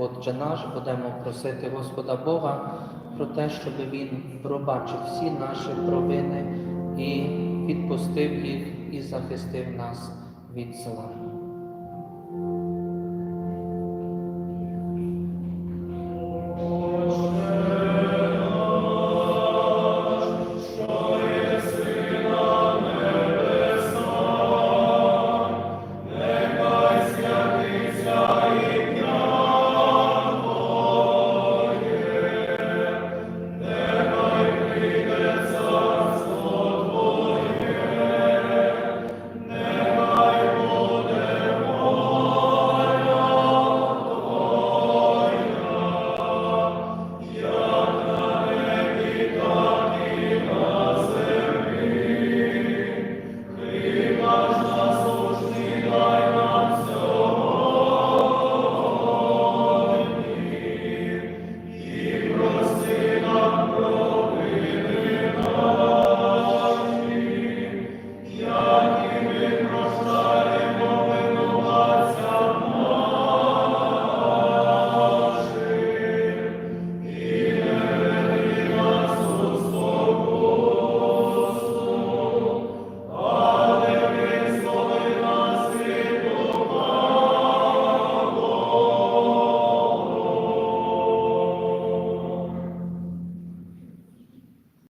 Отче наш, будемо просити Господа Бога про те, щоб Він пробачив всі наші провини і відпустив їх і захистив нас від зла. God.